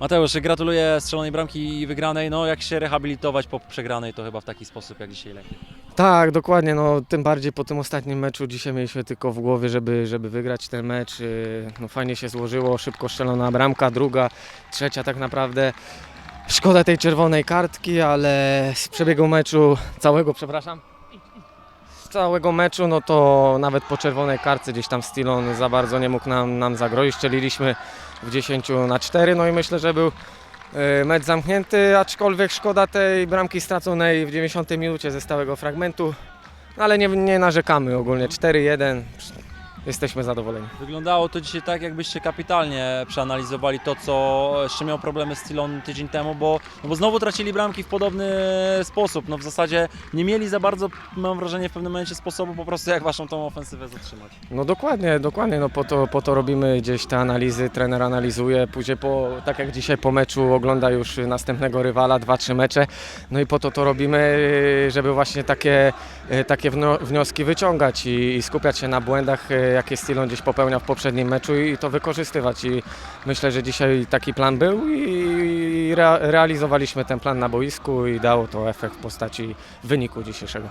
Mateusz, gratuluję strzelonej bramki i wygranej. No jak się rehabilitować po przegranej, to chyba w taki sposób jak dzisiaj lepiej. Tak, dokładnie, no tym bardziej po tym ostatnim meczu dzisiaj mieliśmy tylko w głowie, żeby, żeby wygrać ten mecz. Yy, No fajnie się złożyło, szybko strzelona bramka, druga, trzecia tak naprawdę. Szkoda tej czerwonej kartki, ale z przebiegu meczu, całego, przepraszam, całego meczu, no to nawet po czerwonej kartce gdzieś tam Stilon za bardzo nie mógł nam, nam zagrozić. Strzeliliśmy w 10 na 4, no i myślę, że był e, mecz zamknięty, aczkolwiek szkoda tej bramki straconej w 90 minucie ze stałego fragmentu, ale nie, nie narzekamy ogólnie, 4-1, jesteśmy zadowoleni. Wyglądało to dzisiaj tak, jakbyście kapitalnie przeanalizowali to, co jeszcze miał problemy z Tilon tydzień temu, bo, no bo znowu tracili bramki w podobny sposób. No w zasadzie nie mieli za bardzo, mam wrażenie, w pewnym momencie sposobu po prostu jak waszą tą ofensywę zatrzymać. No dokładnie, dokładnie, no po to, po to robimy gdzieś te analizy, trener analizuje, później po, tak jak dzisiaj po meczu ogląda już następnego rywala, dwa, trzy mecze, no i po to to robimy, żeby właśnie takie, takie wnioski wyciągać i, i skupiać się na błędach, jakie Stilon gdzieś popełniał w poprzednim meczu i to wykorzystywać i myślę, że dzisiaj taki plan był i rea- realizowaliśmy ten plan na boisku i dało to efekt w postaci wyniku dzisiejszego.